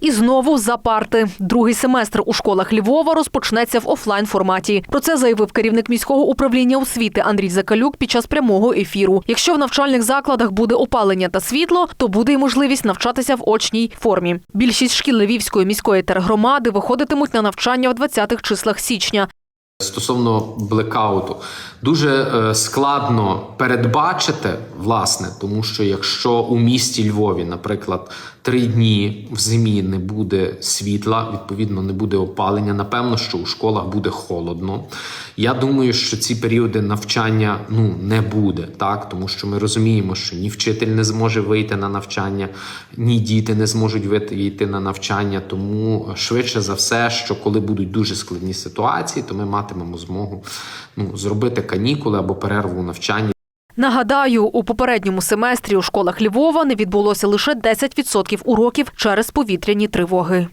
І знову за парти. Другий семестр у школах Львова розпочнеться в офлайн форматі. Про це заявив керівник міського управління освіти Андрій Закалюк під час прямого ефіру. Якщо в навчальних закладах буде опалення та світло, то буде й можливість навчатися в очній формі. Більшість шкіл Львівської міської тергромади виходитимуть на навчання в 20-х числах січня. Стосовно блекауту, дуже е, складно передбачити, власне, тому що якщо у місті Львові, наприклад, три дні в зимі не буде світла, відповідно, не буде опалення, напевно, що у школах буде холодно. Я думаю, що ці періоди навчання ну не буде, так тому що ми розуміємо, що ні вчитель не зможе вийти на навчання, ні діти не зможуть вийти на навчання. Тому швидше за все, що коли будуть дуже складні ситуації, то ми матимемо змогу ну зробити канікули або перерву у навчанні. Нагадаю, у попередньому семестрі у школах Львова не відбулося лише 10% уроків через повітряні тривоги.